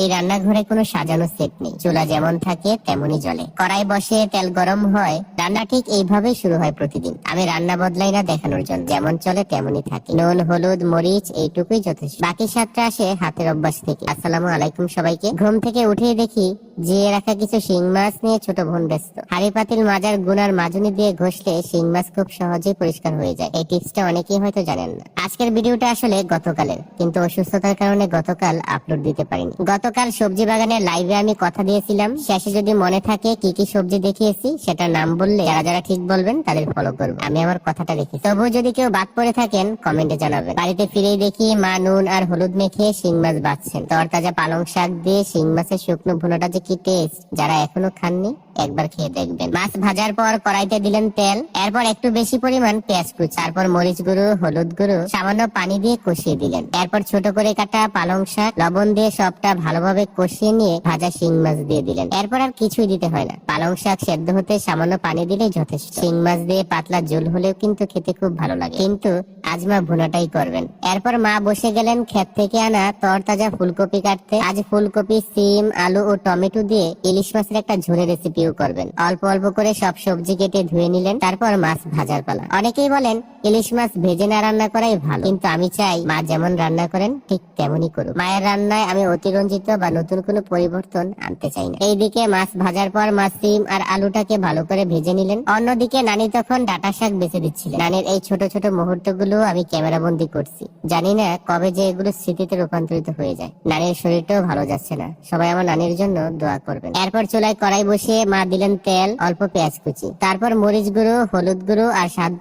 এই রান্নাঘরে কোনো সাজানো সেট নেই। চুলা যেমন থাকে, তেমনই জ্বলে। কড়াই বসে তেল গরম হয় রান্না ঠিক এইভাবেই শুরু হয় প্রতিদিন। আমি রান্না বদলাই না দেখানোর জন্য। যেমন চলে তেমনই থাকে। নুন, হলুদ, মরিচ, এইটুকুই যথেষ্ট। বাকি সাতটা আসে হাতের অভ্যাস থেকে। আসসালামু আলাইকুম সবাইকে। ঘুম থেকে উঠে দেখি জিয়ে রাখা কিছু শিং মাছ নিয়ে ছোট বোন ব্যস্ত। হাড়ি পাতিল মাজার গুনার মাজুনি দিয়ে ঘষলে শিং মাছ খুব সহজেই পরিষ্কার হয়ে যায়। এই টিপসটা অনেকেই হয়তো জানেন না। আজকের ভিডিওটা আসলে গতকালের। কিন্তু অসুস্থতার কারণে গতকাল আপলোড দিতে পারিনি। গতকাল সবজি বাগানের লাইভে আমি কথা দিয়েছিলাম। শেষে যদি মনে থাকে কি কি সবজি দেখিয়েছি, সেটার নাম বললে যারা যারা ঠিক বলবেন, তাদের ফলো করব। আমি আমার কথাটা রেখে তবু যদি কেউ বাদ পড়ে থাকেন কমেন্টে জানাবেন। বাড়িতে ফিরেই দেখি মা নুন আর হলুদ মেখে শিং মাছ বাঁচছেন। তরতাজা পালং শাক দিয়ে শিং মাছের শুকনো ভুনোটা যে কি টেস্ট যারা এখনও খাননি একবার খেয়ে দেখবেন। মাছ ভাজার পর কড়াইতে দিলেন তেল, এরপর একটু বেশি পরিমাণ পেঁয়াজ কুচি তারপর মরিচ গুঁড়ো, হলুদ গুঁড়ো, সামান্য পানি দিয়ে কষিয়ে দিলেন। এরপর ছোট করে কাটা পালং শাক, লবণ দিয়ে সবটা ভালোভাবে কষিয়ে নিয়ে ভাজা শিং মাছ দিয়ে দিলেন। এরপর আর কিছুই দিতে হয় না। পালং শাক সেদ্ধ হতে সামান্য পানি দিলেই যথেষ্ট। শিং মাছ দিয়ে পাতলা ঝোল হলেও কিন্তু খেতে খুব ভালো লাগে। কিন্তু আজ মা ভুনাটাই করবেন। এরপর মা বসে গেলেন ক্ষেত থেকে আনা তরতাজা ফুলকপি কাটতে। আজ ফুলকপি, সিম, আলু ও টমেটো দিয়ে ইলিশ মাছের একটা ঝোলের রেসিপিও করবেন। অল্প অল্প করে সব সবজি কেটে ধুয়ে নিলেন, তারপর মাছ ভাজার পালা। অনেকেই বলেন, ইলিশ মাছ ভেজে না রান্না করাই ভালো। কিন্তু আমি চাই, মা যেমন রান্না করেন, ঠিক তেমনই করুন মায়ের রান্নায় আমি অতিরঞ্জিত বা নতুন কোনো পরিবর্তন আনতে চাই না। এইদিকে মাছ ভাজার পর মাছ সিম আর আলুটাকে ভালো করে ভেজে নিলেন। অন্যদিকে নানি তখন ডাটা শাক বেছে দিচ্ছিলেন। নানির এই ছোট ছোট মুহূর্তগুলো আমি ক্যামেরা বন্দি করছি। জানি না কবে যে এগুলো স্মৃতিতে রূপান্তরিত হয়ে যায়। নানির শরীরটাও ভালো যাচ্ছে না। সবাই আমার নানির জন্য দোয়া করবেন। এরপর চুলায় কড়াই বসিয়ে মা দিলেন তেল, অল্প পেঁয়াজ কুচি। তারপর মরিচ গুঁড়ো, হলুদ গুঁড়ো আর স্বাদ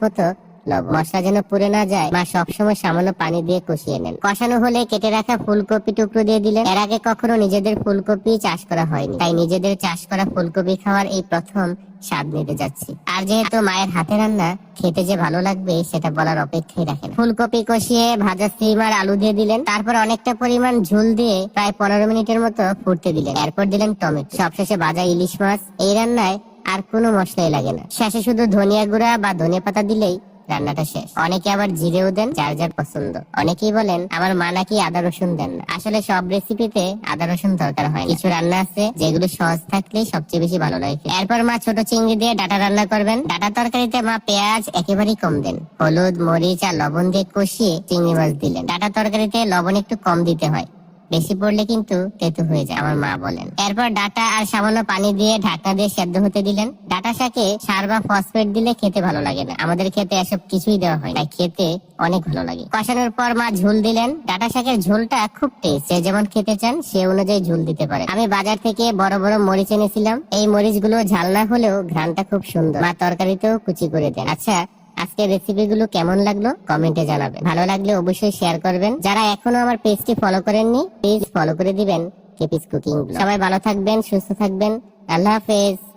মশলা যেন পুড়ে না যায় মা সবসময় সামান্য পানি দিয়ে কষিয়ে নেন। কষানো হলে কেটে রাখা ফুলকপি টুকরো দিয়ে দিলেন। এর আগে কখনো নিজেদের ফুলকপি চাষ করা হয়নি। তাই নিজেদের চাষ করা ফুলকপি খাওয়ার এই প্রথম স্বাদ নিতে যাচ্ছি। আর যেহেতু মায়ের হাতে রান্না খেতে যে ভালো লাগবে সেটা বলার অপেক্ষাই রাখে না। ফুলকপি কষিয়ে ভাজা সিম আর আলু দিয়ে দিলেন। তারপর অনেকটা পরিমাণ ঝুল দিয়ে প্রায় পনেরো মিনিটের মতো ফুটতে দিলেন। এরপর দিলেন টমেটো। সবশেষে ভাজা ইলিশ মাছ। এই রান্নায় আর কোনো মশলাই লাগে না। শেষে শুধু ধনিয়া গুঁড়া বা ধনিয়া পাতা দিলেই রান্নাটা শেষ। অনেকে আবার জিরেও দেন, যার যার পছন্দ। অনেকেই বলেন, আমার মা নাকি আদা রসুন দেন না। আসলে সব রেসিপিতে আদা রসুন দরকার হয় কিছু রান্না আছে যেগুলো সহজ থাকলেই সবচেয়ে বেশি ভালো লাগে এরপর মা ছোট চিংড়ি দিয়ে ডাটা রান্না করবেন। ডাটা তরকারিতে মা পেঁয়াজ একেবারেই কম দেন। হলুদ, মরিচ আর লবণ দিয়ে কষিয়ে চিংড়ি মাছ দিলেন। ডাটা তরকারিতে লবণ একটু কম দিতে হয়। বেশি পড়লে কিন্তু তেতো হয়ে যায়, আমার মা বলেন। এরপর ডাটা আর সামান্য পানি দিয়ে ঢাকনা দিয়ে সেদ্ধ হতে দিলেন। ডাটা শাকে সার বা ফসফেট দিলে খেতে ভালো লাগে না। আমাদের খেতে এসব কিছুই দেওয়া হয় তাই খেতে অনেক ভালো লাগে। কষানোর পর মা ঝোল দিলেন। ডাটা শাকের ঝোলটা খুব টেস্ট যেমন খেতে চান, সে অনুযায়ী ঝোল দিতে পারে। আমি বাজার থেকে বড় বড় মরিচ এনেছিলাম। এই মরিচগুলো ঝাল না হলেও ঘ্রাণটা খুব সুন্দর। মা তরকারিতেও কুচি করে দেন। আচ্ছা আজকের রেসিপি গুলো কেমন লাগল? কমেন্টে জানাবেন। ভালো লাগলে অবশ্যই শেয়ার করবেন। যারা এখনও আমার পেজটি ফলো করেননি প্লিজ ফলো করে দিবেন। কেপিস কুকিং সবাই ভালো থাকবেন, সুস্থ থাকবেন। আল্লাহ হাফেজ।